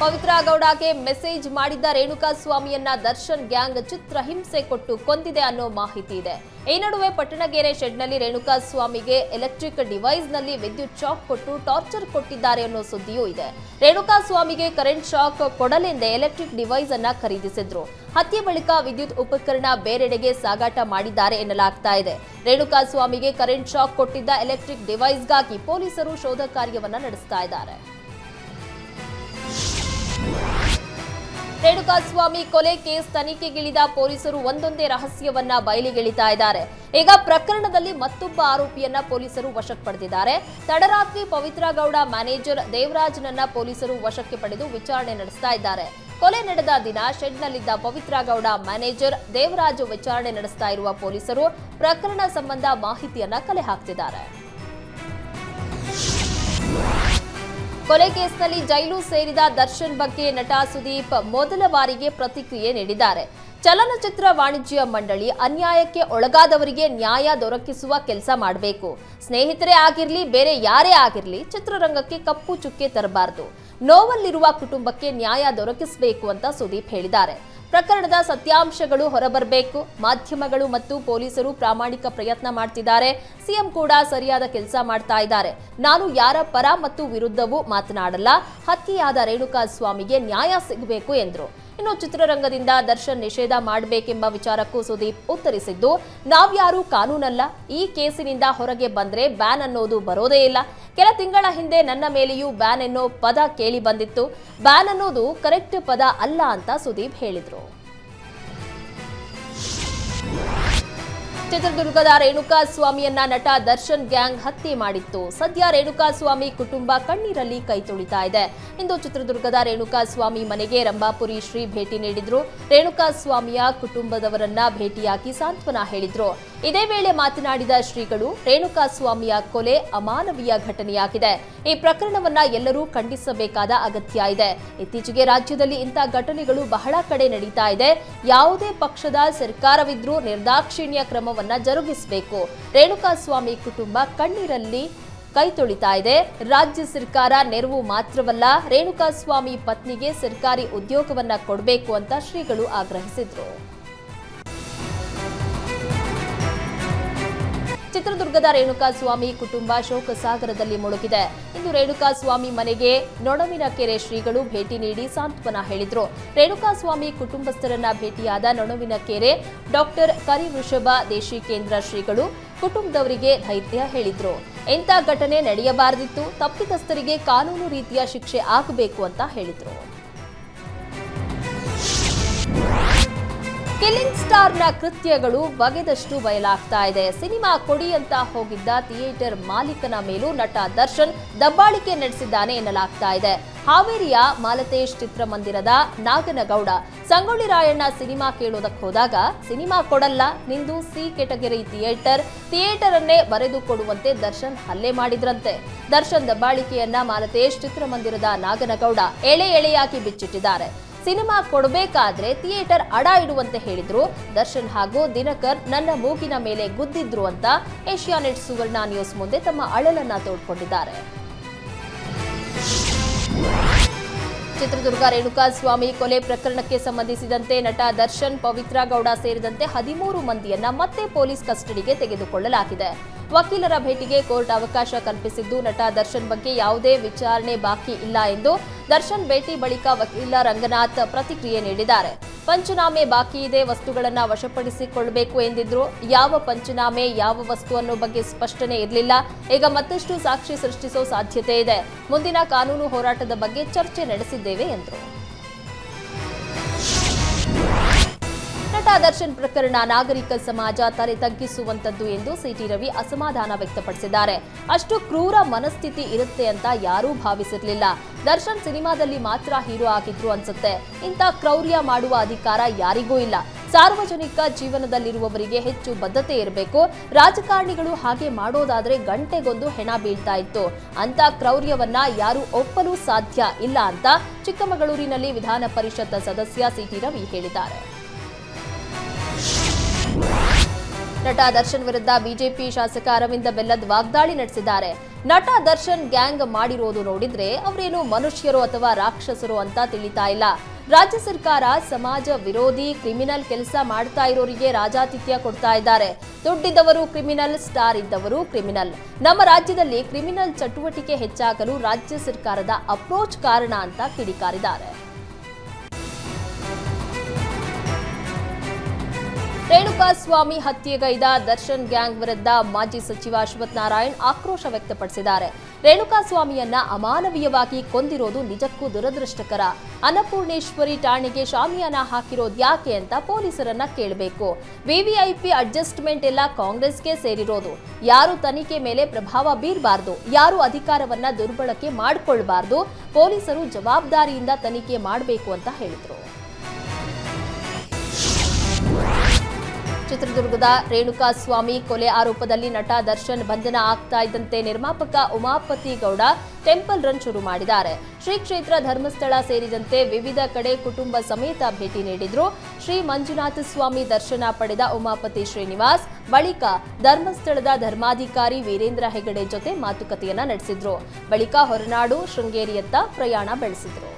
ಪವಿತ್ರ ಗೌಡಗೆ ಮೆಸೇಜ್ ಮಾಡಿದ್ದ ರೇಣುಕಾ ಸ್ವಾಮಿಯನ್ನ ದರ್ಶನ್ ಗ್ಯಾಂಗ್ ಚಿತ್ರ ಹಿಂಸೆ ಕೊಟ್ಟು ಕೊಂದಿದೆ ಅನ್ನೋ ಮಾಹಿತಿ ಇದೆ. ಈ ನಡುವೆ ಪಟ್ಟಣಗೆರೆ ಶೆಡ್ನಲ್ಲಿ ರೇಣುಕಾ ಸ್ವಾಮಿಗೆ ಎಲೆಕ್ಟ್ರಿಕ್ ಡಿವೈಸ್ನಲ್ಲಿ ವಿದ್ಯುತ್ ಶಾಕ್ ಕೊಟ್ಟು ಟಾರ್ಚರ್ ಕೊಟ್ಟಿದ್ದಾರೆ ಅನ್ನೋ ಸುದ್ದಿಯೂ ಇದೆ. ರೇಣುಕಾ ಸ್ವಾಮಿಗೆ ಕರೆಂಟ್ ಶಾಕ್ ಕೊಡಲೆಂದೇ ಎಲೆಕ್ಟ್ರಿಕ್ ಡಿವೈಸ್ ಅನ್ನ ಖರೀದಿಸಿದ್ರು. ಹತ್ಯೆ ಬಳಿಕ ವಿದ್ಯುತ್ ಉಪಕರಣ ಬೇರೆಡೆಗೆ ಸಾಗಾಟ ಮಾಡಿದ್ದಾರೆ ಎನ್ನಲಾಗ್ತಾ ಇದೆ. ರೇಣುಕಾ ಸ್ವಾಮಿಗೆ ಕರೆಂಟ್ ಶಾಕ್ ಕೊಟ್ಟಿದ್ದ ಎಲೆಕ್ಟ್ರಿಕ್ ಡಿವೈಸ್ಗಾಗಿ ಪೊಲೀಸರು ಶೋಧ ಕಾರ್ಯವನ್ನ ನಡೆಸ್ತಾ ಇದ್ದಾರೆ. ರೇಣುಕಾ ಸ್ವಾಮಿ ಕೊಲೆ ಕೇಸ್ ತನಿಖೆಗಿಳಿದ ಪೊಲೀಸರು ಒಂದೊಂದೇ ರಹಸ್ಯವನ್ನ ಬಯಲಿಗೆಳಿತಾ ಇದ್ದಾರೆ. ಈಗ ಪ್ರಕರಣದಲ್ಲಿ ಮತ್ತೊಬ್ಬ ಆರೋಪಿಯನ್ನ ಪೊಲೀಸರು ವಶಕ್ಕೆ ಪಡೆದಿದ್ದಾರೆ. ತಡರಾತ್ರಿ ಪವಿತ್ರ ಗೌಡ ಮ್ಯಾನೇಜರ್ ದೇವರಾಜ್ನನ್ನ ಪೊಲೀಸರು ವಶಕ್ಕೆ ಪಡೆದು ವಿಚಾರಣೆ ನಡೆಸ್ತಾ ಇದ್ದಾರೆ. ಕೊಲೆ ನಡೆದ ದಿನ ಶೆಡ್ನಲ್ಲಿದ್ದ ಪವಿತ್ರ ಗೌಡ ಮ್ಯಾನೇಜರ್ ದೇವರಾಜು ವಿಚಾರಣೆ ನಡೆಸ್ತಾ ಇರುವ ಪೊಲೀಸರು ಪ್ರಕರಣ ಸಂಬಂಧ ಮಾಹಿತಿಯನ್ನ ಕಲೆ ಹಾಕ್ತಿದ್ದಾರೆ. ಕೊಲೆ ಕೇಸ್ನಲ್ಲಿ ಜೈಲು ಸೇರಿದ ದರ್ಶನ್ ಬಗ್ಗೆ ನಟ ಸುದೀಪ್ ಮೊದಲ ಬಾರಿಗೆ ಪ್ರತಿಕ್ರಿಯೆ ನೀಡಿದ್ದಾರೆ. ಚಲನಚಿತ್ರ ವಾಣಿಜ್ಯ ಮಂಡಳಿ ಅನ್ಯಾಯಕ್ಕೆ ಒಳಗಾದವರಿಗೆ ನ್ಯಾಯ ದೊರಕಿಸುವ ಕೆಲಸ ಮಾಡಬೇಕು. ಸ್ನೇಹಿತರೇ ಆಗಿರಲಿ, ಬೇರೆ ಯಾರೇ ಆಗಿರಲಿ, ಚಿತ್ರರಂಗಕ್ಕೆ ಕಪ್ಪು ಚುಕ್ಕೆ ತರಬಾರದು. ನೋವಲ್ಲಿರುವ ಕುಟುಂಬಕ್ಕೆ ನ್ಯಾಯ ದೊರಕಿಸಬೇಕು ಅಂತ ಸುದೀಪ್ ಹೇಳಿದ್ದಾರೆ. ಪ್ರಕರಣದ ಸತ್ಯಾಂಶಗಳು ಹೊರಬರಬೇಕು. ಮಾಧ್ಯಮಗಳು ಮತ್ತು ಪೊಲೀಸರು ಪ್ರಾಮಾಣಿಕ ಪ್ರಯತ್ನ ಮಾಡ್ತಿದ್ದಾರೆ. ಸಿಎಂ ಕೂಡ ಸರಿಯಾದ ಕೆಲಸ ಮಾಡ್ತಾ ಇದ್ದಾರೆ. ನಾನು ಯಾರ ಪರ ಮತ್ತು ವಿರುದ್ಧವೂ ಮಾತನಾಡಲ್ಲ. ಹತ್ಯೆಯಾದ ರೇಣುಕಾ ಸ್ವಾಮಿಗೆ ನ್ಯಾಯ ಸಿಗಬೇಕು ಎಂದರು. ಇನ್ನು ಚಿತ್ರರಂಗದಿಂದ ದರ್ಶನ್ ನಿಷೇಧ ಮಾಡಬೇಕೆಂಬ ವಿಚಾರಕ್ಕೂ ಸುದೀಪ್ ಉತ್ತರಿಸಿದ್ದು ನಾವ್ಯಾರೂ ಕಾನೂನಲ್ಲ, ಈ ಕೇಸಿನಿಂದ ಹೊರಗೆ ಬಂದ್ರೆ ಬ್ಯಾನ್ ಅನ್ನೋದು ಬರೋದೇ ಇಲ್ಲ. ಕೆಲ ತಿಂಗಳ ಹಿಂದೆ ನನ್ನ ಮೇಲೆಯೂ ಬ್ಯಾನ್ ಎನ್ನೋ ಪದ ಕೇಳಿ ಬಂದಿತ್ತು. ಬ್ಯಾನ್ ಅನ್ನೋದು ಕರೆಕ್ಟ್ ಪದ ಅಲ್ಲ ಅಂತ ಸುದೀಪ್ ಹೇಳಿದ್ರು. ಚಿತ್ರದುರ್ಗದ ರೇಣುಕಾ ಸ್ವಾಮಿಯನ್ನ ನಟ ದರ್ಶನ್ ಗ್ಯಾಂಗ್ ಹತ್ಯೆ ಮಾಡಿತ್ತು. ಸದ್ಯ ರೇಣುಕಾ ಸ್ವಾಮಿ ಕುಟುಂಬ ಕಣ್ಣೀರಲ್ಲಿ ಕೈ ತೊಳಿತಾ ಇದೆ. ಇಂದು ಚಿತ್ರದುರ್ಗದ ರೇಣುಕಾ ಸ್ವಾಮಿ ಮನೆಗೆ ರಂಭಾಪುರಿ ಶ್ರೀ ಭೇಟಿ ನೀಡಿದ್ರು. ರೇಣುಕಾ ಸ್ವಾಮಿಯ ಕುಟುಂಬದವರನ್ನ ಭೇಟಿಯಾಗಿ ಸಾಂತ್ವನ ಹೇಳಿದ್ರು. ಇದೇ ವೇಳೆ ಮಾತನಾಡಿದ ಶ್ರೀಗಳು ರೇಣುಕಾ ಸ್ವಾಮಿಯ ಕೊಲೆ ಅಮಾನವೀಯ ಘಟನೆಯಾಗಿದೆ. ಈ ಪ್ರಕರಣವನ್ನ ಎಲ್ಲರೂ ಖಂಡಿಸಬೇಕಾದ ಅಗತ್ಯ ಇದೆ. ಇತ್ತೀಚೆಗೆ ರಾಜ್ಯದಲ್ಲಿ ಇಂಥ ಘಟನೆಗಳು ಬಹಳ ಕಡೆ ನಡೀತಾ ಇದೆ. ಯಾವುದೇ ಪಕ್ಷದ ಸರ್ಕಾರವಿದ್ರೂ ನಿರ್ದಾಕ್ಷಿಣ್ಯ ಕ್ರಮವನ್ನ ಜರುಗಿಸಬೇಕು. ರೇಣುಕಾ ಸ್ವಾಮಿ ಕುಟುಂಬ ಕಣ್ಣೀರಲ್ಲಿ ಕೈ ತೊಳಿತಾ ಇದೆ. ರಾಜ್ಯ ಸರ್ಕಾರ ನೆರವು ಮಾತ್ರವಲ್ಲ ರೇಣುಕಾ ಸ್ವಾಮಿ ಪತ್ನಿಗೆ ಸರ್ಕಾರಿ ಉದ್ಯೋಗವನ್ನ ಕೊಡಬೇಕು ಅಂತ ಶ್ರೀಗಳು ಆಗ್ರಹಿಸಿದ್ರು. ಚಿತ್ರದುರ್ಗದ ರೇಣುಕಾಸ್ವಾಮಿ ಕುಟುಂಬ ಶೋಕ ಸಾಗರದಲ್ಲಿ ಮುಳುಗಿದೆ. ಇಂದು ರೇಣುಕಾ ಸ್ವಾಮಿ ಮನೆಗೆ ನೊಣವಿನ ಕೆರೆ ಶ್ರೀಗಳು ಭೇಟಿ ನೀಡಿ ಸಾಂತ್ವನ ಹೇಳಿದರು. ರೇಣುಕಾ ಸ್ವಾಮಿ ಕುಟುಂಬಸ್ಥರನ್ನ ಭೇಟಿಯಾದ ನೊಣವಿನ ಕೆರೆ ಡಾಕ್ಟರ್ ಕರಿವೃಷಭ ದೇಶಿಕೇಂದ್ರ ಶ್ರೀಗಳು ಕುಟುಂಬದವರಿಗೆ ಧೈರ್ಯ ಹೇಳಿದ್ರು. ಇಂಥ ಘಟನೆ ನಡೆಯಬಾರದಿತ್ತು, ತಪ್ಪಿತಸ್ಥರಿಗೆ ಕಾನೂನು ರೀತಿಯ ಶಿಕ್ಷೆ ಆಗಬೇಕು ಅಂತ ಹೇಳಿದ್ರು. ಕಿಲ್ಲಿಂಗ್ ಸ್ಟಾರ್ನ ಕೃತ್ಯಗಳು ಬಗೆದಷ್ಟು ಬಯಲಾಗ್ತಾ ಇದೆ. ಸಿನಿಮಾ ಕೊಡಿ ಅಂತ ಹೋಗಿದ್ದ ಥಿಯೇಟರ್ ಮಾಲೀಕನ ಮೇಲೂ ನಟ ದರ್ಶನ್ ದಬ್ಬಾಳಿಕೆ ನಡೆಸಿದ್ದಾನೆ ಎನ್ನಲಾಗ್ತಾ ಇದೆ. ಹಾವೇರಿಯ ಮಾಲತೇಶ್ ಚಿತ್ರಮಂದಿರದ ನಾಗನಗೌಡ, ಸಂಗೊಳ್ಳಿ ರಾಯಣ್ಣ ಸಿನಿಮಾ ಕೇಳೋದಕ್ಕೆ ಹೋದಾಗ ಸಿನಿಮಾ ಕೊಡಲ್ಲ, ನಿಂದು ಸಿ ಕೆಟಗರಿ ಥಿಯೇಟರ್ ಥಿಯೇಟರ್ ಅನ್ನೇ ಬರೆದು ಕೊಡುವಂತೆ ದರ್ಶನ್ ಹಲ್ಲೆ ಮಾಡಿದ್ರಂತೆ. ದರ್ಶನ್ ದಬ್ಬಾಳಿಕೆಯನ್ನ ಮಾಲತೇಶ್ ಚಿತ್ರಮಂದಿರದ ನಾಗನಗೌಡ ಎಳೆ ಎಳೆಯಾಗಿ ಬಿಚ್ಚಿಟ್ಟಿದ್ದಾರೆ. ಸಿನಿಮಾ ಕೊಡಬೇಕಾದ್ರೆ ಥಿಯೇಟರ್ ಅಡ ಇಡುವಂತೆ ಹೇಳಿದ್ರು. ದರ್ಶನ್ ಹಾಗೂ ದಿನಕರ್ ನನ್ನ ಮೂಗಿನ ಮೇಲೆ ಗುದ್ದಿದ್ರು ಅಂತ ಏಷ್ಯಾನೆಟ್ ಸುವರ್ಣ ನ್ಯೂಸ್ ಮುಂದೆ ತಮ್ಮ ಅಳಲನ್ನ ತೋಡ್ಕೊಂಡಿದ್ದಾರೆ. ಚಿತ್ರದುರ್ಗ ರೇಣುಕಾಸ್ವಾಮಿ ಕೊಲೆ ಪ್ರಕರಣಕ್ಕೆ ಸಂಬಂಧಿಸಿದಂತೆ ನಟ ದರ್ಶನ್ ಪವಿತ್ರ ಗೌಡ ಸೇರಿದಂತೆ ಹದಿಮೂರು ಮಂದಿಯನ್ನ ಮತ್ತೆ ಪೊಲೀಸ್ ಕಸ್ಟಡಿಗೆ ತೆಗೆದುಕೊಳ್ಳಲಾಗಿದೆ. ವಕೀಲರ ಭೇಟಿಗೆ ಕೋರ್ಟ್ ಅವಕಾಶ ಕಲ್ಪಿಸಿದ್ದು ನಟ ದರ್ಶನ್ ಬಗ್ಗೆ ಯಾವುದೇ ವಿಚಾರಣೆ ಬಾಕಿ ಇಲ್ಲ ಎಂದು ದರ್ಶನ್ ಭೇಟಿ ಬಳಿಕ ವಕೀಲ ರಂಗನಾಥ್ ಪ್ರತಿಕ್ರಿಯೆ ನೀಡಿದ್ದಾರೆ. ಪಂಚನಾಮೆ ಬಾಕಿ ಇದೆ, ವಸ್ತುಗಳನ್ನು ವಶಪಡಿಸಿಕೊಳ್ಳಬೇಕು ಎಂದಿದ್ರು ಯಾವ ಪಂಚನಾಮೆ, ಯಾವ ವಸ್ತು ಅನ್ನೋ ಬಗ್ಗೆ ಸ್ಪಷ್ಟನೆ ಇರಲಿಲ್ಲ. ಈಗ ಮತ್ತಷ್ಟು ಸಾಕ್ಷಿ ಸೃಷ್ಟಿಸೋ ಸಾಧ್ಯತೆ ಇದೆ. ಮುಂದಿನ ಕಾನೂನು ಹೋರಾಟದ ಬಗ್ಗೆ ಚರ್ಚೆ ನಡೆಸಿದ್ದೇವೆ ಎಂದರು. ನಟ ದರ್ಶನ್ ಪ್ರಕರಣ ನಾಗರಿಕ ಸಮಾಜ ತಲೆ ತಗ್ಗಿಸುವಂತದ್ದು ಎಂದು ಸಿಟಿ ರವಿ ಅಸಮಾಧಾನ ವ್ಯಕ್ತಪಡಿಸಿದ್ದಾರೆ. ಅಷ್ಟು ಕ್ರೂರ ಮನಸ್ಥಿತಿ ಇರುತ್ತೆ ಅಂತ ಯಾರೂ ಭಾವಿಸಿರ್ಲಿಲ್ಲ. ದರ್ಶನ್ ಸಿನಿಮಾದಲ್ಲಿ ಮಾತ್ರ ಹೀರೋ ಆಗಿದ್ರು ಅನ್ಸುತ್ತೆ. ಇಂಥ ಕ್ರೌರ್ಯ ಮಾಡುವ ಅಧಿಕಾರ ಯಾರಿಗೂ ಇಲ್ಲ. ಸಾರ್ವಜನಿಕ ಜೀವನದಲ್ಲಿರುವವರಿಗೆ ಹೆಚ್ಚು ಬದ್ಧತೆ ಇರಬೇಕು. ರಾಜಕಾರಣಿಗಳು ಹಾಗೆ ಮಾಡೋದಾದ್ರೆ ಗಂಟೆಗೊಂದು ಹೆಣ ಬೀಳ್ತಾ ಇತ್ತು. ಅಂತ ಕ್ರೌರ್ಯವನ್ನ ಯಾರು ಒಪ್ಪಲು ಸಾಧ್ಯ ಇಲ್ಲ ಅಂತ ಚಿಕ್ಕಮಗಳೂರಿನಲ್ಲಿ ವಿಧಾನ ಪರಿಷತ್ ಸದಸ್ಯ ಸಿಟಿ ರವಿ ಹೇಳಿದ್ದಾರೆ. ನಟ ದರ್ಶನ್ ವಿರುದ್ಧ ಬಿಜೆಪಿ ಶಾಸಕ ಅರವಿಂದ ಬೆಲ್ಲದ್ ವಾಗ್ದಾಳಿ ನಡೆಸಿದ್ದಾರೆ. ನಟ ದರ್ಶನ್ ಗ್ಯಾಂಗ್ ಮಾಡಿರೋದು ನೋಡಿದ್ರೆ ಅವರೇನು ಮನುಷ್ಯರು ಅಥವಾ ರಾಕ್ಷಸರು ಅಂತ ತಿಳಿತಾ ಇಲ್ಲ. ರಾಜ್ಯ ಸರ್ಕಾರ, ಸಮಾಜ ವಿರೋಧಿ, ಕ್ರಿಮಿನಲ್ ಕೆಲಸ ಮಾಡ್ತಾ ಇರೋರಿಗೆ ರಾಜಾತಿಥ್ಯ ಕೊಡ್ತಾ ಇದ್ದಾರೆ. ದುಡ್ಡಿದ್ದವರು ಕ್ರಿಮಿನಲ್, ಸ್ಟಾರ್ ಇದ್ದವರು ಕ್ರಿಮಿನಲ್. ನಮ್ಮ ರಾಜ್ಯದಲ್ಲಿ ಕ್ರಿಮಿನಲ್ ಚಟುವಟಿಕೆ ಹೆಚ್ಚಾಗಲು ರಾಜ್ಯ ಸರ್ಕಾರದ ಅಪ್ರೋಚ್ ಕಾರಣ ಅಂತ ಕಿಡಿಕಾರಿದ್ದಾರೆ. ರೇಣುಕಾಸ್ವಾಮಿ ಹತ್ಯೆಗೈದ ದರ್ಶನ್ ಗ್ಯಾಂಗ್ ವಿರುದ್ಧ ಮಾಜಿ ಸಚಿವ ಅಶ್ವಥ್ ನಾರಾಯಣ್ ಆಕ್ರೋಶ ವ್ಯಕ್ತಪಡಿಸಿದ್ದಾರೆ. ರೇಣುಕಾಸ್ವಾಮಿಯನ್ನ ಅಮಾನವೀಯವಾಗಿ ಕೊಂದಿರೋದು ನಿಜಕ್ಕೂ ದುರದೃಷ್ಟಕರ. ಅನ್ನಪೂರ್ಣೇಶ್ವರಿ ಠಾಣೆಗೆ ಶಾಮಿಯಾನ ಹಾಕಿರೋದು ಯಾಕೆ ಅಂತ ಪೊಲೀಸರನ್ನ ಕೇಳಬೇಕು. ವಿವಿಐಪಿ ಅಡ್ಜಸ್ಟ್ಮೆಂಟ್ ಎಲ್ಲ ಕಾಂಗ್ರೆಸ್ಗೆ ಸೇರಿರೋದು. ಯಾರು ತನಿಖೆ ಮೇಲೆ ಪ್ರಭಾವ ಬೀರಬಾರ್ದು, ಯಾರು ಅಧಿಕಾರವನ್ನ ದುರ್ಬಳಕೆ ಮಾಡಿಕೊಳ್ಬಾರ್ದು, ಪೊಲೀಸರು ಜವಾಬ್ದಾರಿಯಿಂದ ತನಿಖೆ ಮಾಡಬೇಕು ಅಂತ ಹೇಳಿದರು. ಚಿತ್ರದುರ್ಗದ ರೇಣುಕಾಸ್ವಾಮಿ ಕೊಲೆ ಆರೋಪದಲ್ಲಿ ನಟ ದರ್ಶನ್ ಬಂಧನ ಆಗ್ತಾ ಇದ್ದಂತೆ ನಿರ್ಮಾಪಕ ಉಮಾಪತಿ ಗೌಡ ಟೆಂಪಲ್ ರನ್ ಶುರು ಮಾಡಿದ್ದಾರೆ. ಶ್ರೀ ಕ್ಷೇತ್ರ ಧರ್ಮಸ್ಥಳ ಸೇರಿದಂತೆ ವಿವಿಧ ಕಡೆ ಕುಟುಂಬ ಸಮೇತ ಭೇಟಿ ನೀಡಿದ್ರು. ಶ್ರೀ ಮಂಜುನಾಥ ಸ್ವಾಮಿ ದರ್ಶನ ಪಡೆದ ಉಮಾಪತಿ ಶ್ರೀನಿವಾಸ್, ಬಳಿಕ ಧರ್ಮಸ್ಥಳದ ಧರ್ಮಾಧಿಕಾರಿ ವೀರೇಂದ್ರ ಹೆಗಡೆ ಜೊತೆ ಮಾತುಕತೆಯನ್ನ ನಡೆಸಿದ್ರು. ಬಳಿಕ ಹೊರನಾಡು ಶೃಂಗೇರಿಯತ್ತ ಪ್ರಯಾಣ ಬೆಳೆಸಿದ್ರು.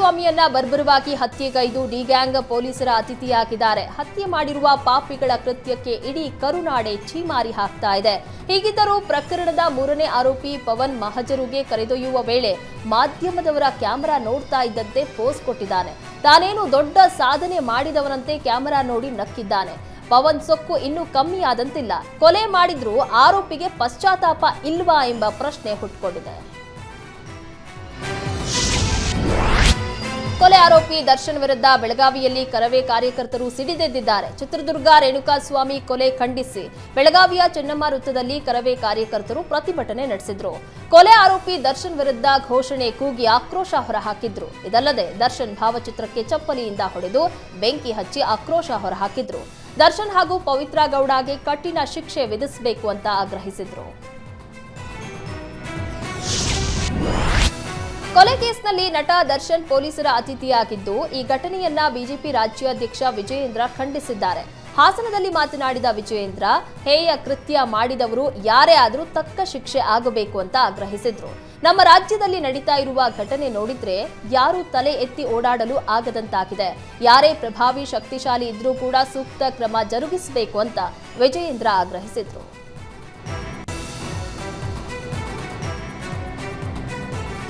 ರೇಣುಕಾಸ್ವಾಮಿಯನ್ನ ಬರ್ಬರವಾಗಿ ಹತ್ಯೆಗೈದು ಡಿ ಗ್ಯಾಂಗ್ ಪೊಲೀಸರ ಅತಿಥಿಯಾಗಿದ್ದಾರೆ. ಹತ್ಯೆ ಮಾಡಿರುವ ಪಾಪಿಗಳ ಕೃತ್ಯಕ್ಕೆ ಇಡೀ ಕರುನಾಡೆ ಛೀಮಾರಿ ಹಾಕ್ತಾ ಇದೆ. ಹೀಗಿದ್ದರೂ ಪ್ರಕರಣದ ಮೂರನೇ ಆರೋಪಿ ಪವನ್ ಮಹಜರುಗೆ ಕರೆದೊಯ್ಯುವ ವೇಳೆ ಮಾಧ್ಯಮದವರ ಕ್ಯಾಮೆರಾ ನೋಡ್ತಾ ಇದ್ದಂತೆ ಪೋಸ್ ಕೊಟ್ಟಿದ್ದಾನೆ. ತಾನೇನು ದೊಡ್ಡ ಸಾಧನೆ ಮಾಡಿದವನಂತೆ ಕ್ಯಾಮೆರಾ ನೋಡಿ ನಕ್ಕಿದ್ದಾನೆ. ಪವನ್ ಸೊಕ್ಕು ಇನ್ನೂ ಕಮ್ಮಿ ಆದಂತಿಲ್ಲ ಕೊಲೆ ಮಾಡಿದ್ರೂ ಆರೋಪಿಗೆ ಪಶ್ಚಾತ್ತಾಪ ಇಲ್ವಾ ಎಂಬ ಪ್ರಶ್ನೆ ಹುಟ್ಕೊಂಡಿದೆ. ಕೊಲೆ ಆರೋಪಿ ದರ್ಶನ್ ವಿರುದ್ಧ ಬೆಳಗಾವಿಯಲ್ಲಿ ಕರವೇ ಕಾರ್ಯಕರ್ತರು ಸಿಡಿದೆದ್ದಿದ್ದಾರೆ. ಚಿತ್ರದುರ್ಗ ರೇಣುಕಾಸ್ವಾಮಿ ಕೊಲೆ ಖಂಡಿಸಿ. ಬೆಳಗಾವಿಯ ಚೆನ್ನಮ್ಮ ವೃತ್ತದಲ್ಲಿ ಕರವೇ ಕಾರ್ಯಕರ್ತರು ಪ್ರತಿಭಟನೆ ನಡೆಸಿದ್ರು. ಕೊಲೆ ಆರೋಪಿ ದರ್ಶನ್ ವಿರುದ್ಧ ಘೋಷಣೆ ಕೂಗಿ ಆಕ್ರೋಶ ಹೊರಹಾಕಿದ್ರು. ಇದಲ್ಲದೆ ದರ್ಶನ್ ಭಾವಚಿತ್ರಕ್ಕೆ ಚಪ್ಪಲಿಯಿಂದ ಹೊಡೆದು ಬೆಂಕಿ ಹಚ್ಚಿ ಆಕ್ರೋಶ ಹೊರಹಾಕಿದ್ರು. ದರ್ಶನ್ ಹಾಗೂ ಪವಿತ್ರ ಗೌಡಗೆ ಕಠಿಣ ಶಿಕ್ಷೆ ವಿಧಿಸಬೇಕು ಅಂತ ಆಗ್ರಹಿಸಿದ್ರು. ಕೊಲೆ ಕೇಸ್ನಲ್ಲಿ ನಟ ದರ್ಶನ್ ಪೊಲೀಸರ ಅತಿಥಿಯಾಗಿದ್ದು, ಈ ಘಟನೆಯನ್ನ ಬಿಜೆಪಿ ರಾಜ್ಯಾಧ್ಯಕ್ಷ ವಿಜಯೇಂದ್ರ ಖಂಡಿಸಿದ್ದಾರೆ. ಹಾಸನದಲ್ಲಿ ಮಾತನಾಡಿದ ವಿಜಯೇಂದ್ರ, ಹೇಯ ಕೃತ್ಯ ಮಾಡಿದವರು ಯಾರೇ ಆದರೂ ತಕ್ಕ ಶಿಕ್ಷೆ ಆಗಬೇಕು ಅಂತ ಆಗ್ರಹಿಸಿದ್ರು. ನಮ್ಮ ರಾಜ್ಯದಲ್ಲಿ ನಡೀತಾ ಇರುವ ಘಟನೆ ನೋಡಿದ್ರೆ ಯಾರೂ ತಲೆ ಎತ್ತಿ ಓಡಾಡಲು ಆಗದಂತಾಗಿದೆ. ಯಾರೇ ಪ್ರಭಾವಿ ಶಕ್ತಿಶಾಲಿ ಇದ್ರೂ ಕೂಡ ಸೂಕ್ತ ಕ್ರಮ ಜರುಗಿಸಬೇಕು ಅಂತ ವಿಜಯೇಂದ್ರ ಆಗ್ರಹಿಸಿದ್ರು.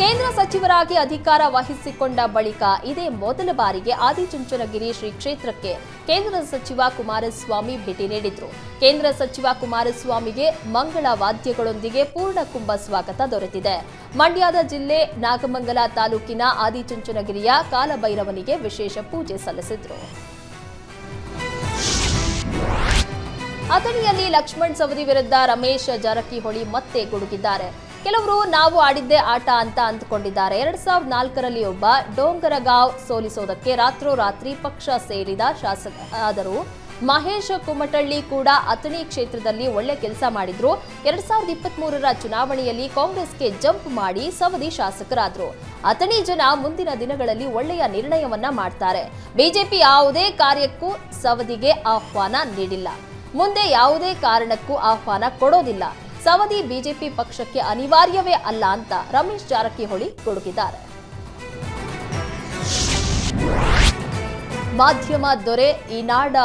ಕೇಂದ್ರ ಸಚಿವರಾಗಿ ಅಧಿಕಾರ ವಹಿಸಿಕೊಂಡ ಬಳಿಕ ಇದೇ ಮೊದಲ ಬಾರಿಗೆ ಆದಿಚುಂಚನಗಿರಿ ಶ್ರೀ ಕ್ಷೇತ್ರಕ್ಕೆ ಕೇಂದ್ರ ಸಚಿವ ಕುಮಾರಸ್ವಾಮಿ ಭೇಟಿ ನೀಡಿದ್ರು. ಕೇಂದ್ರ ಸಚಿವ ಕುಮಾರಸ್ವಾಮಿಗೆ ಮಂಗಳ ವಾದ್ಯಗಳೊಂದಿಗೆ ಪೂರ್ಣ ಕುಂಭ ಸ್ವಾಗತ ದೊರೆತಿದೆ. ಮಂಡ್ಯದ ಜಿಲ್ಲೆ ನಾಗಮಂಗಲ ತಾಲೂಕಿನ ಆದಿಚುಂಚನಗಿರಿಯ ಕಾಲಭೈರವನಿಗೆ ವಿಶೇಷ ಪೂಜೆ ಸಲ್ಲಿಸಿದ್ರು. ಅಥಣಿಯಲ್ಲಿ ಲಕ್ಷ್ಮಣ್ ಸವದಿ ವಿರುದ್ಧ ರಮೇಶ್ ಜಾರಕಿಹೊಳಿ ಮತ್ತೆ ಗುಡುಗಿದ್ದಾರೆ. ಕೆಲವರು ನಾವು ಆಡಿದ್ದೇ ಆಟ ಅಂತ ಅಂದುಕೊಂಡಿದ್ದಾರೆ. ಎರಡ್ ಸಾವಿರದ ನಾಲ್ಕರಲ್ಲಿ ಒಬ್ಬ ಡೋಂಗರಗಾವ್ ಸೋಲಿಸೋದಕ್ಕೆ ರಾತ್ರೋರಾತ್ರಿ ಪಕ್ಷ ಸೇರಿದ ಶಾಸಕ ಆದರೂ ಮಹೇಶ್ ಕುಮಟಳ್ಳಿ ಕೂಡ ಅಥಣಿ ಕ್ಷೇತ್ರದಲ್ಲಿ ಒಳ್ಳೆ ಕೆಲಸ ಮಾಡಿದ್ರು. ಎರಡ್ ಸಾವಿರದ ಇಪ್ಪತ್ತ್ ಮೂರರ ಚುನಾವಣೆಯಲ್ಲಿ ಕಾಂಗ್ರೆಸ್ಗೆ ಜಂಪ್ ಮಾಡಿ ಸವದಿ ಶಾಸಕರಾದ್ರು. ಅಥಣಿ ಜನ ಮುಂದಿನ ದಿನಗಳಲ್ಲಿ ಒಳ್ಳೆಯ ನಿರ್ಣಯವನ್ನ ಮಾಡ್ತಾರೆ. ಬಿಜೆಪಿ ಯಾವುದೇ ಕಾರ್ಯಕ್ಕೂ ಸವದಿಗೆ ಆಹ್ವಾನ ನೀಡಿಲ್ಲ. ಮುಂದೆ ಯಾವುದೇ ಕಾರಣಕ್ಕೂ ಆಹ್ವಾನ ಕೊಡೋದಿಲ್ಲ. ಸವದಿ ಬಿಜೆಪಿ ಪಕ್ಷಕ್ಕೆ ಅನಿವಾರ್ಯವೇ ಅಲ್ಲ ಅಂತ ರಮೇಶ್ ಜಾರಕಿಹೊಳಿ ಗುಡುಗಿದ್ದಾರೆ. ಮಾಧ್ಯಮ ದೊರೆ ಈನಾಡ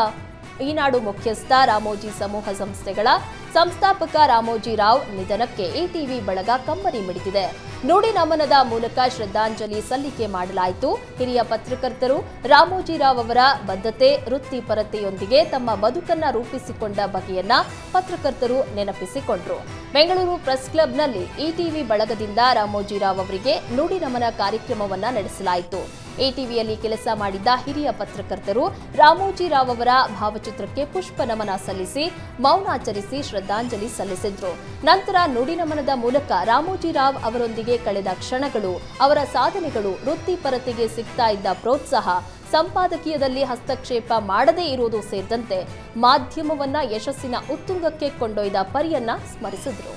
ಈನಾಡು ಮುಖ್ಯಸ್ಥ ರಾಮೋಜಿ ಸಮೂಹ ಸಂಸ್ಥೆಗಳ ಸಂಸ್ಥಾಪಕ ರಾಮೋಜಿ ರಾವ್ ನಿಧನಕ್ಕೆ ಎಟಿವಿ ಬಳಗ ಕಂಬನಿ ಮಿಡಿದಿದೆ. ನುಡಿ ನಮನದ ಮೂಲಕ ಶ್ರದ್ಧಾಂಜಲಿ ಸಲ್ಲಿಕೆ ಮಾಡಲಾಯಿತು. ಹಿರಿಯ ಪತ್ರಕರ್ತರು ರಾಮೋಜಿ ರಾವ್ ಅವರ ಬದ್ಧತೆ ವೃತ್ತಿಪರತೆಯೊಂದಿಗೆ ತಮ್ಮ ಬದುಕನ್ನ ರೂಪಿಸಿಕೊಂಡ ಬಗೆಯನ್ನ ಪತ್ರಕರ್ತರು ನೆನಪಿಸಿಕೊಂಡರು. ಬೆಂಗಳೂರು ಪ್ರೆಸ್ ಕ್ಲಬ್ನಲ್ಲಿ ಇಟಿವಿ ಬಳಗದಿಂದ ರಾಮೋಜಿ ರಾವ್ ಅವರಿಗೆ ನುಡಿ ನಮನ ಕಾರ್ಯಕ್ರಮವನ್ನ ನಡೆಸಲಾಯಿತು. ಎಟಿವಿಯಲ್ಲಿ ಕೆಲಸ ಮಾಡಿದ್ದ ಹಿರಿಯ ಪತ್ರಕರ್ತರು ರಾಮೋಜಿ ರಾವ್ ಅವರ ಭಾವಚಿತ್ರಕ್ಕೆ ಪುಷ್ಪ ನಮನ ಸಲ್ಲಿಸಿ ಮೌನಾಚರಿಸಿ ಶ್ರದ್ಧಾಂಜಲಿ ಸಲ್ಲಿಸಿದ್ರು. ನಂತರ ನುಡಿ ನಮನದ ಮೂಲಕ ರಾಮೋಜಿ ರಾವ್ ಅವರೊಂದಿಗೆ ಕಳೆದ ಕ್ಷಣಗಳು ಅವರ ಸಾಧನೆಗಳು ವೃತ್ತಿಪರತೆಗೆ ಸಿಗ್ತಾ ಇದ್ದ ಪ್ರೋತ್ಸಾಹ ಸಂಪಾದಕೀಯದಲ್ಲಿ ಹಸ್ತಕ್ಷೇಪ ಮಾಡದೇ ಇರುವುದು ಸೇರಿದಂತೆ ಮಾಧ್ಯಮವನ್ನ ಯಶಸ್ಸಿನ ಉತ್ತುಂಗಕ್ಕೆ ಕೊಂಡೊಯ್ದ ಪರಿಯನ್ನ ಸ್ಮರಿಸಿದ್ರು.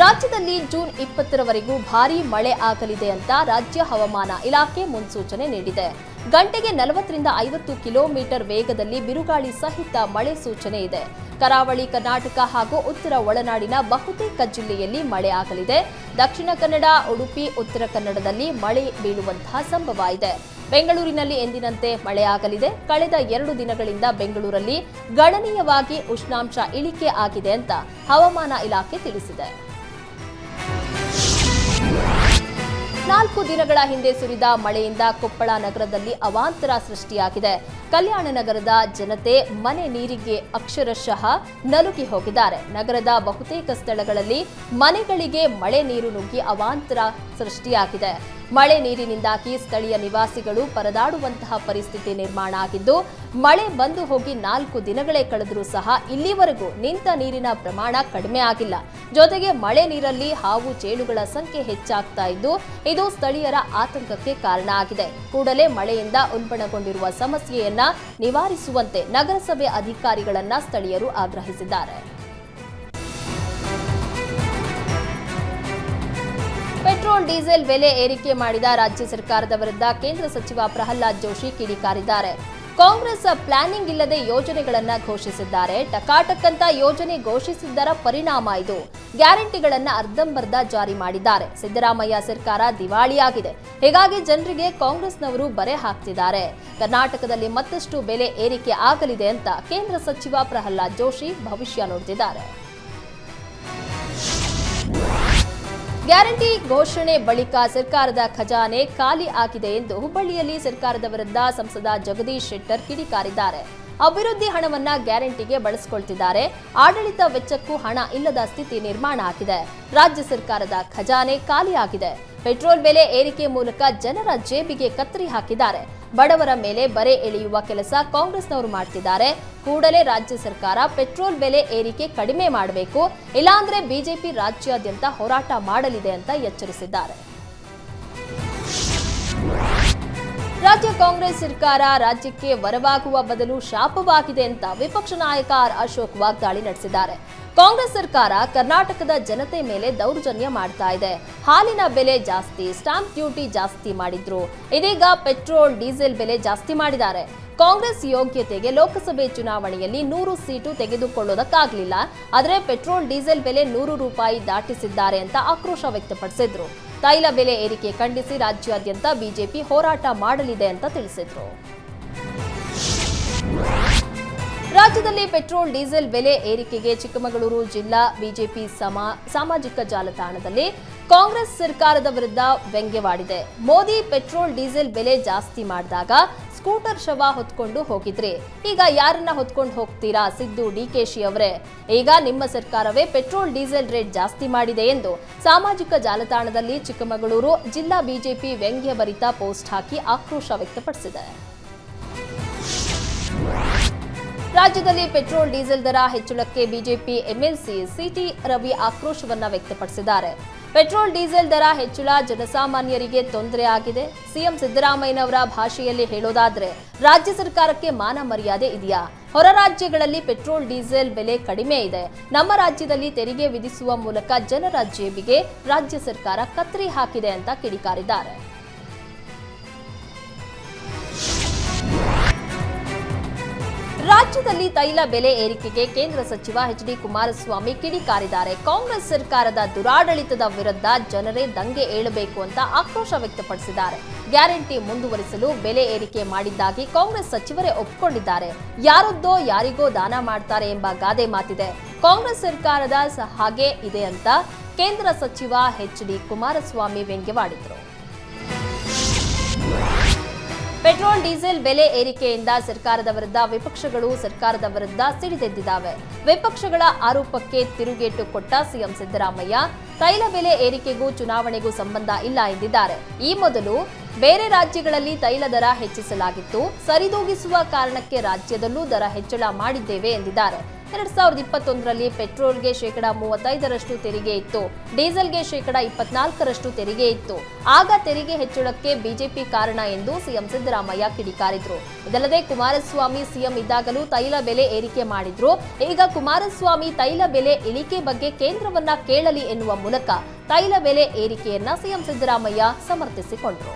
ರಾಜ್ಯದಲ್ಲಿ ಜೂನ್ ಇಪ್ಪತ್ತರವರೆಗೂ ಭಾರೀ ಮಳೆ ಆಗಲಿದೆ ಅಂತ ರಾಜ್ಯ ಹವಾಮಾನ ಇಲಾಖೆ ಮುನ್ಸೂಚನೆ ನೀಡಿದೆ. ಗಂಟೆಗೆ ನಲವತ್ತರಿಂದ ಐವತ್ತು ಕಿಲೋಮೀಟರ್ ವೇಗದಲ್ಲಿ ಬಿರುಗಾಳಿ ಸಹಿತ ಮಳೆ ಸೂಚನೆ ಇದೆ. ಕರಾವಳಿ ಕರ್ನಾಟಕ ಹಾಗೂ ಉತ್ತರ ಒಳನಾಡಿನ ಬಹುತೇಕ ಜಿಲ್ಲೆಯಲ್ಲಿ ಮಳೆ ಆಗಲಿದೆ. ದಕ್ಷಿಣ ಕನ್ನಡ, ಉಡುಪಿ, ಉತ್ತರ ಕನ್ನಡದಲ್ಲಿ ಮಳೆ ಬೀಳುವಂತಹ ಸಂಭವ ಇದೆ. ಬೆಂಗಳೂರಿನಲ್ಲಿ ಎಂದಿನಂತೆ ಮಳೆಯಾಗಲಿದೆ ಕಳೆದ ಎರಡು ದಿನಗಳಿಂದ ಬೆಂಗಳೂರಲ್ಲಿ ಗಣನೀಯವಾಗಿ ಉಷ್ಣಾಂಶ ಇಳಿಕೆ ಆಗಿದೆ ಅಂತ ಹವಾಮಾನ ಇಲಾಖೆ ತಿಳಿಸಿದೆ. ನಾಲ್ಕು ದಿನಗಳ ಹಿಂದೆ ಸುರಿದ ಮಳೆಯಿಂದ ಕೊಪ್ಪಳ ನಗರದಲ್ಲಿ ಅವಾಂತರ ಸೃಷ್ಟಿಯಾಗಿದೆ. ಕಲ್ಯಾಣ ನಗರದ ಜನತೆ ಮನೆ ನೀರಿಗೆ ಅಕ್ಷರಶಃ ನಲುಗಿ ಹೋಗಿದ್ದಾರೆ. ನಗರದ ಬಹುತೇಕ ಸ್ಥಳಗಳಲ್ಲಿ ಮನೆಗಳಿಗೆ ಮಳೆ ನೀರು ನುಗ್ಗಿ ಅವಾಂತರ ಸೃಷ್ಟಿಯಾಗಿದೆ. ಮಳೆ ನೀರಿನಿಂದಾಗಿ ಸ್ಥಳೀಯ ನಿವಾಸಿಗಳು ಪರದಾಡುವಂತಹ ಪರಿಸ್ಥಿತಿ ನಿರ್ಮಾಣ ಆಗಿದ್ದು, ಮಳೆ ಬಂದು ಹೋಗಿ ನಾಲ್ಕು ದಿನಗಳೇ ಕಳೆದರೂ ಸಹ ಇಲ್ಲಿವರೆಗೂ ನಿಂತ ನೀರಿನ ಪ್ರಮಾಣ ಕಡಿಮೆ ಆಗಿಲ್ಲ. ಜೊತೆಗೆ ಮಳೆ ನೀರಲ್ಲಿ ಹಾವು ಚೇಳುಗಳ ಸಂಖ್ಯೆ ಹೆಚ್ಚಾಗ್ತಾ ಇದ್ದು, ಇದು ಸ್ಥಳೀಯರ ಆತಂಕಕ್ಕೆ ಕಾರಣ ಆಗಿದೆ. ಕೂಡಲೇ ಮಳೆಯಿಂದ ಉಲ್ಬಣಗೊಂಡಿರುವ ಸಮಸ್ಯೆಯನ್ನ ನಿವಾರಿಸುವಂತೆ ನಗರಸಭೆ ಅಧಿಕಾರಿಗಳನ್ನ ಸ್ಥಳೀಯರು ಆಗ್ರಹಿಸಿದ್ದಾರೆ. ಪೆಟ್ರೋಲ್, ಡೀಸೆಲ್ ಬೆಲೆ ಏರಿಕೆ ಮಾಡಿದ ರಾಜ್ಯ ಸರ್ಕಾರದ ವಿರುದ್ಧ ಕೇಂದ್ರ ಸಚಿವ ಪ್ರಹ್ಲಾದ್ ಜೋಶಿ ಕಿಡಿಕಾರಿದ್ದಾರೆ. ಕಾಂಗ್ರೆಸ್ ಪ್ಲಾನಿಂಗ್ ಇಲ್ಲದೆ ಯೋಜನೆಗಳನ್ನ ಘೋಷಿಸಿದ್ದಾರೆ. ಟಕಾಟಕ್ಕಂತ ಯೋಜನೆ ಘೋಷಿಸಿದ್ದರ ಪರಿಣಾಮ ಇದು. ಗ್ಯಾರಂಟಿಗಳನ್ನ ಅರ್ಧಂಬರ್ಧ ಜಾರಿ ಮಾಡಿದ್ದಾರೆ. ಸಿದ್ದರಾಮಯ್ಯ ಸರ್ಕಾರ ದಿವಾಳಿಯಾಗಿದೆ. ಹೀಗಾಗಿ ಜನರಿಗೆ ಕಾಂಗ್ರೆಸ್ನವರು ಬರೆ ಹಾಕ್ತಿದ್ದಾರೆ. ಕರ್ನಾಟಕದಲ್ಲಿ ಮತ್ತಷ್ಟು ಬೆಲೆ ಏರಿಕೆ ಆಗಲಿದೆ ಅಂತ ಕೇಂದ್ರ ಸಚಿವ ಪ್ರಹ್ಲಾದ್ ಜೋಶಿ ಭವಿಷ್ಯ ನುಡಿದಿದ್ದಾರೆ ಗ್ಯಾರಂಟಿ ಘೋಷಣೆ ಬಳಿಕ ಸರ್ಕಾರದ ಖಜಾನೆ ಖಾಲಿ ಆಗಿದೆ ಎಂದು ಹುಬ್ಬಳ್ಳಿಯಲ್ಲಿ ಸರ್ಕಾರದ ವಿರುದ್ಧ ಸಂಸದ ಜಗದೀಶ್ ಶೆಟ್ಟರ್ ಕಿಡಿಕಾರಿದ್ದಾರೆ. ಅಭಿವೃದ್ಧಿ ಹಣವನ್ನ ಗ್ಯಾರಂಟಿಗೆ ಬಳಸಿಕೊಳ್ತಿದ್ದಾರೆ. ಆಡಳಿತ ವೆಚ್ಚಕ್ಕೂ ಹಣ ಇಲ್ಲದ ಸ್ಥಿತಿ ನಿರ್ಮಾಣ ಆಗಿದೆ. ರಾಜ್ಯ ಸರ್ಕಾರದ ಖಜಾನೆ ಖಾಲಿಯಾಗಿದೆ ಪೆಟ್ರೋಲ್ ಬೆಲೆ ಏರಿಕೆ ಮೂಲಕ ಜನರ ಜೇಬಿಗೆ ಕತ್ತರಿ ಹಾಕಿದ್ದಾರೆ. ಬಡವರ ಮೇಲೆ ಬರೆ ಎಳೆಯುವ ಕೆಲಸ ಕಾಂಗ್ರೆಸ್ನವರು ಮಾಡ್ತಿದ್ದಾರೆ. ಕೂಡಲೇ ರಾಜ್ಯ ಸರ್ಕಾರ ಪೆಟ್ರೋಲ್ ಬೆಲೆ ಏರಿಕೆ ಕಡಿಮೆ ಮಾಡಬೇಕು, ಇಲ್ಲಾಂದ್ರೆ ಬಿಜೆಪಿ ರಾಜ್ಯಾದ್ಯಂತ ಹೋರಾಟ ಮಾಡಲಿದೆ ಅಂತ ಎಚ್ಚರಿಸಿದ್ದಾರೆ. ರಾಜ್ಯ ಕಾಂಗ್ರೆಸ್ ಸರ್ಕಾರ ರಾಜ್ಯಕ್ಕೆ ವರವಾಗುವ ಬದಲು ಶಾಪವಾಗಿದೆ ಅಂತ ವಿಪಕ್ಷ ನಾಯಕ ಆರ್ ಅಶೋಕ್ ವಾಗ್ದಾಳಿ ನಡೆಸಿದ್ದಾರೆ. ಕಾಂಗ್ರೆಸ್ ಸರ್ಕಾರ ಕರ್ನಾಟಕದ ಜನತೆ ಮೇಲೆ ದೌರ್ಜನ್ಯ ಮಾಡ್ತಾ ಇದೆ. ಹಾಲಿನ ಬೆಲೆ ಜಾಸ್ತಿ, ಸ್ಟಾಂಪ್ ಡ್ಯೂಟಿ ಜಾಸ್ತಿ ಮಾಡಿದ್ರು. ಇದೀಗ ಪೆಟ್ರೋಲ್, ಡೀಸೆಲ್ ಬೆಲೆ ಜಾಸ್ತಿ ಮಾಡಿದ್ದಾರೆ. ಕಾಂಗ್ರೆಸ್ ಯೋಗ್ಯತೆಗೆ ಲೋಕಸಭೆ ಚುನಾವಣೆಯಲ್ಲಿ ನೂರು ಸೀಟು ತೆಗೆದುಕೊಳ್ಳೋದಕ್ಕಾಗಲಿಲ್ಲ. ಆದರೆ ಪೆಟ್ರೋಲ್, ಡೀಸೆಲ್ ಬೆಲೆ ನೂರು ರೂಪಾಯಿ ದಾಟಿಸಿದ್ದಾರೆ ಅಂತ ಆಕ್ರೋಶ ವ್ಯಕ್ತಪಡಿಸಿದ್ರು. ತೈಲ ಬೆಲೆ ಏರಿಕೆ ಖಂಡಿಸಿ ರಾಜ್ಯಾದ್ಯಂತ ಬಿಜೆಪಿ ಹೋರಾಟ ಮಾಡಲಿದೆ ಅಂತ ತಿಳಿಸಿದ್ರು. ರಾಜ್ಯದಲ್ಲಿ ಪೆಟ್ರೋಲ್, ಡೀಸೆಲ್ ಬೆಲೆ ಏರಿಕೆಗೆ ಚಿಕ್ಕಮಗಳೂರು ಜಿಲ್ಲಾ ಬಿಜೆಪಿ ಸಮ, ಸಾಮಾಜಿಕ ಜಾಲತಾಣದಲ್ಲಿ ಕಾಂಗ್ರೆಸ್ ಸರ್ಕಾರದ ವಿರುದ್ಧ ವ್ಯಂಗ್ಯವಾಡಿದೆ. ಮೋದಿ ಪೆಟ್ರೋಲ್, ಡೀಸೆಲ್ ಬೆಲೆ ಜಾಸ್ತಿ ಮಾಡಿದಾಗ ಸ್ಕೂಟರ್ ಶವ ಹೊತ್ಕೊಂಡು ಹೋಗಿದ್ರಿ. ಈಗ ಯಾರನ್ನ ಹೊತ್ಕೊಂಡು ಹೋಗ್ತೀರಾ ಸಿದ್ದು ಡಿಕೆಶಿ ಅವರೇ? ಈಗ ನಿಮ್ಮ ಸರ್ಕಾರವೇ ಪೆಟ್ರೋಲ್, ಡೀಸೆಲ್ ರೇಟ್ ಜಾಸ್ತಿ ಮಾಡಿದೆ ಎಂದು ಸಾಮಾಜಿಕ ಜಾಲತಾಣದಲ್ಲಿ ಚಿಕ್ಕಮಗಳೂರು ಜಿಲ್ಲಾ ಬಿಜೆಪಿ ವ್ಯಂಗ್ಯಭರಿತ ಪೋಸ್ಟ್ ಹಾಕಿ ಆಕ್ರೋಶ ವ್ಯಕ್ತಪಡಿಸಿದೆ. ರಾಜ್ಯದಲ್ಲಿ ಪೆಟ್ರೋಲ್, ಡೀಸೆಲ್ ದರ ಹೆಚ್ಚಳಕ್ಕೆ ಬಿಜೆಪಿ ಎಂಎಲ್ಸಿ, ಸಿಟಿ ರವಿ ಆಕ್ರೋಶವನ್ನ ವ್ಯಕ್ತಪಡಿಸಿದ್ದಾರೆ. ಪೆಟ್ರೋಲ್, ಡೀಸೆಲ್ ದರ ಹೆಚ್ಚಳ ಜನಸಾಮಾನ್ಯರಿಗೆ ತೊಂದರೆ ಆಗಿದೆ. ಸಿಎಂ ಸಿದ್ದರಾಮಯ್ಯನವರ ಭಾಷೆಯಲ್ಲಿ ಹೇಳೋದಾದ್ರೆ, ರಾಜ್ಯ ಸರ್ಕಾರಕ್ಕೆ ಮಾನ ಮರ್ಯಾದೆ ಇದೆಯಾ? ಹೊರ ರಾಜ್ಯಗಳಲ್ಲಿ ಪೆಟ್ರೋಲ್, ಡೀಸೆಲ್ ಬೆಲೆ ಕಡಿಮೆ ಇದೆ. ನಮ್ಮ ರಾಜ್ಯದಲ್ಲಿ ತೆರಿಗೆ ವಿಧಿಸುವ ಮೂಲಕ ಜನರ ಜೇಬಿಗೆ ರಾಜ್ಯ ಸರ್ಕಾರ ಕತ್ತರಿ ಹಾಕಿದೆ ಅಂತ ಕಿಡಿಕಾರಿದ್ದಾರೆ. ರಾಜ್ಯದಲ್ಲಿ ತೈಲ ಬೆಲೆ ಏರಿಕೆಗೆ ಕೇಂದ್ರ ಸಚಿವ ಎಚ್ ಡಿ ಕುಮಾರಸ್ವಾಮಿ ಕಿಡಿಕಾರಿದ್ದಾರೆ ಕಾಂಗ್ರೆಸ್ ಸರ್ಕಾರದ ದುರಾಡಳಿತದ ವಿರುದ್ಧ ಜನರೇ ದಂಗೆ ಏಳಬೇಕು ಅಂತ ಆಕ್ರೋಶ ವ್ಯಕ್ತಪಡಿಸಿದ್ದಾರೆ. ಗ್ಯಾರಂಟಿ ಮುಂದುವರಿಸಲು ಬೆಲೆ ಏರಿಕೆ ಮಾಡಿದ್ದಾಗಿ ಕಾಂಗ್ರೆಸ್ ಸಚಿವರೇ ಒಪ್ಪಿಕೊಂಡಿದ್ದಾರೆ ಯಾರದ್ದೋ ಯಾರಿಗೋ ದಾನ ಮಾಡ್ತಾರೆ ಎಂಬ ಗಾದೆ ಮಾತಿದೆ. ಕಾಂಗ್ರೆಸ್ ಸರ್ಕಾರದ ಹಾಗೆ ಇದೆ ಅಂತ ಕೇಂದ್ರ ಸಚಿವ ಎಚ್ ಡಿ ಕುಮಾರಸ್ವಾಮಿ ವ್ಯಂಗ್ಯವಾಡಿದರು. ಪೆಟ್ರೋಲ್, ಡೀಸೆಲ್ ಬೆಲೆ ಏರಿಕೆಯಿಂದ ಸರ್ಕಾರದ ವಿರುದ್ಧ ವಿಪಕ್ಷಗಳು ಸರ್ಕಾರದ ವಿರುದ್ಧ ಸಿಡಿದೆದ್ದಿದ್ದಾವೆ. ವಿಪಕ್ಷಗಳ ಆರೋಪಕ್ಕೆ ತಿರುಗೇಟು ಕೊಟ್ಟ ಸಿಎಂ ಸಿದ್ದರಾಮಯ್ಯ, ತೈಲ ಬೆಲೆ ಏರಿಕೆಗೂ ಚುನಾವಣೆಗೂ ಸಂಬಂಧ ಇಲ್ಲ ಎಂದಿದ್ದಾರೆ. ಈ ಮೊದಲು ಬೇರೆ ರಾಜ್ಯಗಳಲ್ಲಿ ತೈಲ ದರ ಹೆಚ್ಚಿಸಲಾಗಿತ್ತು. ಸರಿದೂಗಿಸುವ ಕಾರಣಕ್ಕೆ ರಾಜ್ಯದಲ್ಲೂ ದರ ಹೆಚ್ಚಳ ಮಾಡಿದ್ದೇವೆ ಎಂದಿದ್ದಾರೆ. ಎರಡ್ ಸಾವಿರದ ಇಪ್ಪತ್ತೊಂದರಲ್ಲಿ ಪೆಟ್ರೋಲ್ಗೆ ಶೇಕಡಾ ಮೂವತ್ತೈದರಷ್ಟು ತೆರಿಗೆ ಇತ್ತು, ಡೀಸೆಲ್ಗೆ ಶೇಕಡಾ ಇಪ್ಪತ್ನಾಲ್ಕರಷ್ಟು ತೆರಿಗೆ ಇತ್ತು. ಆಗ ತೆರಿಗೆ ಹೆಚ್ಚಳಕ್ಕೆ ಬಿಜೆಪಿ ಕಾರಣ ಎಂದು ಸಿಎಂ ಸಿದ್ದರಾಮಯ್ಯ ಕಿಡಿಕಾರಿದ್ರು. ಇದಲ್ಲದೆ ಕುಮಾರಸ್ವಾಮಿ ಸಿಎಂ ಇದ್ದಾಗಲೂ ತೈಲ ಬೆಲೆ ಏರಿಕೆ ಮಾಡಿದ್ರು. ಈಗ ಕುಮಾರಸ್ವಾಮಿ ತೈಲ ಬೆಲೆ ಇಳಿಕೆ ಬಗ್ಗೆ ಕೇಂದ್ರವನ್ನ ಕೇಳಲಿ ಎನ್ನುವ ಮೂಲಕ ತೈಲ ಬೆಲೆ ಏರಿಕೆಯನ್ನ ಸಿಎಂ ಸಿದ್ದರಾಮಯ್ಯ ಸಮರ್ಥಿಸಿಕೊಂಡರು.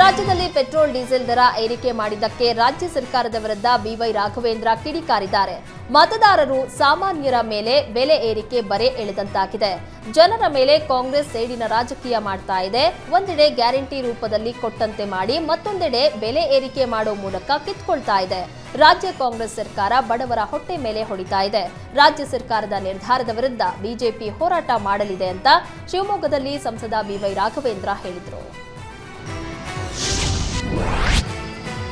ರಾಜ್ಯದಲ್ಲಿ ಪೆಟ್ರೋಲ್, ಡೀಸೆಲ್ ದರ ಏರಿಕೆ ಮಾಡಿದ್ದಕ್ಕೆ ರಾಜ್ಯ ಸರ್ಕಾರದ ವಿರುದ್ಧ ಬಿವೈ ರಾಘವೇಂದ್ರ ಕಿಡಿಕಾರಿದ್ದಾರೆ. ಮತದಾರರು ಸಾಮಾನ್ಯರ ಮೇಲೆ ಬೆಲೆ ಏರಿಕೆ ಬರೆ ಎಳೆದಂತಾಗಿದೆ. ಜನರ ಮೇಲೆ ಕಾಂಗ್ರೆಸ್ ಸೇಡಿನ ರಾಜಕೀಯ ಮಾಡ್ತಾ ಇದೆ. ಒಂದೆಡೆ ಗ್ಯಾರಂಟಿ ರೂಪದಲ್ಲಿ ಕೊಟ್ಟಂತೆ ಮಾಡಿ ಮತ್ತೊಂದೆಡೆ ಬೆಲೆ ಏರಿಕೆ ಮಾಡೋ ಮೂಲಕ ಕಿತ್ಕೊಳ್ತಾ ಇದೆ. ರಾಜ್ಯ ಕಾಂಗ್ರೆಸ್ ಸರ್ಕಾರ ಬಡವರ ಹೊಟ್ಟೆ ಮೇಲೆ ಹೊಡಿತಾ ಇದೆ. ರಾಜ್ಯ ಸರ್ಕಾರದ ನಿರ್ಧಾರದ ವಿರುದ್ಧ ಬಿಜೆಪಿ ಹೋರಾಟ ಮಾಡಲಿದೆ ಅಂತ ಶಿವಮೊಗ್ಗದಲ್ಲಿ ಸಂಸದ ಬಿವೈ ರಾಘವೇಂದ್ರ ಹೇಳಿದರು.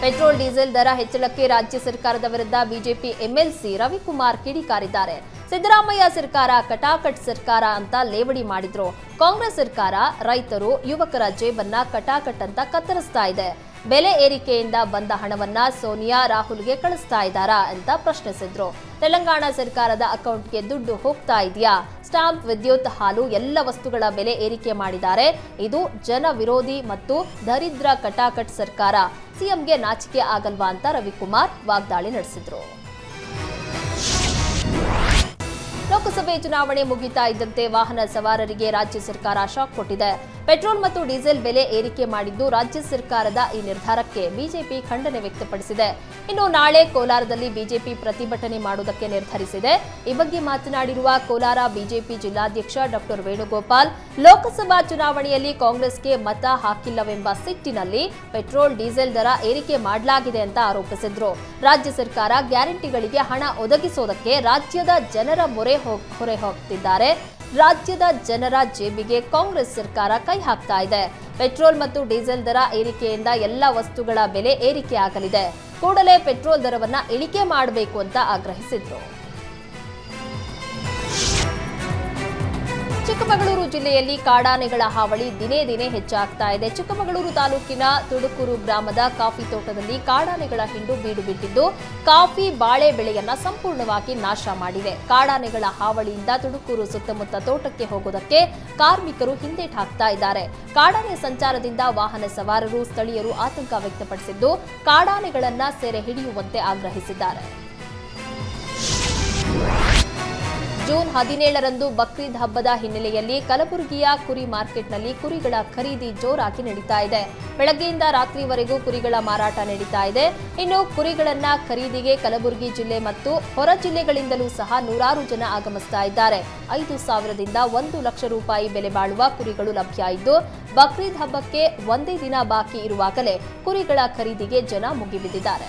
ಪೆಟ್ರೋಲ್, ಡೀಸೆಲ್ ದರ ಹೆಚ್ಚಳಕ್ಕೆ ರಾಜ್ಯ ಸರ್ಕಾರದ ವಿರುದ್ಧ ಬಿಜೆಪಿ ಎಂಎಲ್ಸಿ ರವಿಕುಮಾರ್ ಕಿಡಿಕಾರಿದ್ದಾರೆ. ಸಿದ್ದರಾಮಯ್ಯ ಸರ್ಕಾರ, ಕಟಾಕಟ್ ಸರ್ಕಾರ ಅಂತ ಲೇವಡಿ ಮಾಡಿದ್ರು. ಕಾಂಗ್ರೆಸ್ ಸರ್ಕಾರ, ರೈತರು, ಯುವಕರ ಜೇಬನ್ನ ಕಟಾಕಟ್ ಅಂತ ಕತ್ತರಿಸ್ತಾ ಇದೆ. ಬೆಲೆ ಏರಿಕೆಯಿಂದ ಬಂದ ಹಣವನ್ನ ಸೋನಿಯಾ ರಾಹುಲ್ಗೆ ಕಳಿಸ್ತಾ ಇದ್ದಾರಾ ಅಂತ ಪ್ರಶ್ನಿಸಿದ್ರು. ತೆಲಂಗಾಣ ಸರ್ಕಾರದ ಅಕೌಂಟ್ಗೆ ದುಡ್ಡು ಹೋಗ್ತಾ ಇದೆಯಾ? ಸ್ಟಾಂಪ್, ವಿದ್ಯುತ್, ಹಾಲು ಎಲ್ಲ ವಸ್ತುಗಳ ಬೆಲೆ ಏರಿಕೆ ಮಾಡಿದ್ದಾರೆ. ಇದು ಜನ ವಿರೋಧಿ ಮತ್ತು ದರಿದ್ರ ಕಟಾಕಟ್ ಸರ್ಕಾರ. ಸಿಎಂಗೆ ನಾಚಿಕೆ ಆಗಲ್ವಾ ಅಂತ ರವಿಕುಮಾರ್ ವಾಗ್ದಾಳಿ ನಡೆಸಿದ್ರು. ಲೋಕಸಭೆ ಚುನಾವಣೆ ಮುಗಿತಾ ಇದ್ದಂತೆ ವಾಹನ ಸವಾರರಿಗೆ ರಾಜ್ಯ ಸರ್ಕಾರ ಶಾಕ್ ಕೊಟ್ಟಿದೆ. ಪೆಟ್ರೋಲ್ ಮತ್ತು ಡೀಸೆಲ್ ಬೆಲೆ ಏರಿಕೆ ಮಾಡಿದ್ದು ರಾಜ್ಯ ಸರ್ಕಾರದ ಈ ನಿರ್ಧಾರಕ್ಕೆ ಬಿಜೆಪಿ ಖಂಡನೆ ವ್ಯಕ್ತಪಡಿಸಿದೆ. ಇನ್ನು ನಾಳೆ ಕೋಲಾರದಲ್ಲಿ ಬಿಜೆಪಿ ಪ್ರತಿಭಟನೆ ಮಾಡುವುದಕ್ಕೆ ನಿರ್ಧರಿಸಿದೆ. ಈ ಬಗ್ಗೆ ಮಾತನಾಡಿರುವ ಕೋಲಾರ ಬಿಜೆಪಿ ಜಿಲ್ಲಾಧ್ಯಕ್ಷ ಡಾಕ್ಟರ್ ವೇಣುಗೋಪಾಲ್, ಲೋಕಸಭಾ ಚುನಾವಣೆಯಲ್ಲಿ ಕಾಂಗ್ರೆಸ್ಗೆ ಮತ ಹಾಕಿಲ್ಲವೆಂಬ ಸಿಟ್ಟಿನಲ್ಲಿ ಪೆಟ್ರೋಲ್, ಡೀಸೆಲ್ ದರ ಏರಿಕೆ ಮಾಡಲಾಗಿದೆ ಅಂತ ಆರೋಪಿಸಿದ್ರು. ರಾಜ್ಯ ಸರ್ಕಾರ ಗ್ಯಾರಂಟಿಗಳಿಗೆ ಹಣ ಒದಗಿಸೋದಕ್ಕೆ ರಾಜ್ಯದ ಜನರ ಮೊರೆ ಹೊರೆ ಹೋಗ್ತಿದ್ದಾರೆ. ರಾಜ್ಯದ ಜನರ ಜೇಬಿಗೆ ಕಾಂಗ್ರೆಸ್ ಸರ್ಕಾರ ಕೈ ಹಾಕ್ತಾ ಇದೆ. ಪೆಟ್ರೋಲ್ ಮತ್ತು ಡೀಸೆಲ್ ದರ ಏರಿಕೆಯಿಂದ ಎಲ್ಲ ವಸ್ತುಗಳ ಬೆಲೆ ಏರಿಕೆ ಆಗಲಿದೆ. ಕೂಡಲೇ ಪೆಟ್ರೋಲ್ ದರವನ್ನ ಇಳಿಕೆ ಮಾಡಬೇಕು ಅಂತ ಆಗ್ರಹಿಸಿದ್ರು. ಚಿಕ್ಕಮಗಳೂರು ಜಿಲ್ಲೆಯಲ್ಲಿ ಕಾಡಾನೆಗಳ ಹಾವಳಿ ದಿನೇ ದಿನೇ ಹೆಚ್ಚಾಗ್ತಾ ಇದೆ. ಚಿಕ್ಕಮಗಳೂರು ತಾಲೂಕಿನ ತುಡುಕೂರು ಗ್ರಾಮದ ಕಾಫಿ ತೋಟದಲ್ಲಿ ಕಾಡಾನೆಗಳ ಹಿಂಡು ಬೀಡು ಬಿಟ್ಟಿದ್ದು, ಕಾಫಿ ಬಾಳೆ ಬೆಳೆಯನ್ನ ಸಂಪೂರ್ಣವಾಗಿ ನಾಶ ಮಾಡಿವೆ ಕಾಡಾನೆಗಳ ಹಾವಳಿಯಿಂದ ತುಡುಕೂರು ಸುತ್ತಮುತ್ತ ತೋಟಕ್ಕೆ ಹೋಗುವುದಕ್ಕೆ ಕಾರ್ಮಿಕರು ಹಿಂದೇಟ್ ಹಾಕ್ತಾ ಇದ್ದಾರೆ. ಕಾಡಾನೆ ಸಂಚಾರದಿಂದ ವಾಹನ ಸವಾರರು, ಸ್ಥಳೀಯರು ಆತಂಕ ವ್ಯಕ್ತಪಡಿಸಿದ್ದು, ಕಾಡಾನೆಗಳನ್ನ ಸೆರೆ ಹಿಡಿಯುವಂತೆ ಆಗ್ರಹಿಸಿದ್ದಾರೆ. ಜೂನ್ ಹದಿನೇಳರಂದು ಬಕ್ರೀದ್ ಹಬ್ಬದ ಹಿನ್ನೆಲೆಯಲ್ಲಿ ಕಲಬುರಗಿಯ ಕುರಿ ಮಾರ್ಕೆಟ್ನಲ್ಲಿ ಕುರಿಗಳ ಖರೀದಿ ಜೋರಾಗಿ ನಡೀತಾ ಇದೆ. ಬೆಳಗ್ಗೆಯಿಂದ ರಾತ್ರಿವರೆಗೂ ಕುರಿಗಳ ಮಾರಾಟ ನಡೀತಾ ಇದೆ. ಇನ್ನು ಕುರಿಗಳನ್ನ ಖರೀದಿಗೆ ಕಲಬುರಗಿ ಜಿಲ್ಲೆ ಮತ್ತು ಹೊರ ಜಿಲ್ಲೆಗಳಿಂದಲೂ ಸಹ ನೂರಾರು ಜನ ಆಗಮಿಸ್ತಾ ಇದ್ದಾರೆ. ಐದು ಸಾವಿರದಿಂದ ಒಂದು ಲಕ್ಷ ರೂಪಾಯಿ ಬೆಲೆ ಬಾಳುವ ಕುರಿಗಳು ಲಭ್ಯ ಇದ್ದು, ಬಕ್ರೀದ್ ಹಬ್ಬಕ್ಕೆ ಒಂದೇ ದಿನ ಬಾಕಿ ಇರುವಾಗಲೇ ಕುರಿಗಳ ಖರೀದಿಗೆ ಜನ ಮುಗಿಬಿದ್ದಿದ್ದಾರೆ.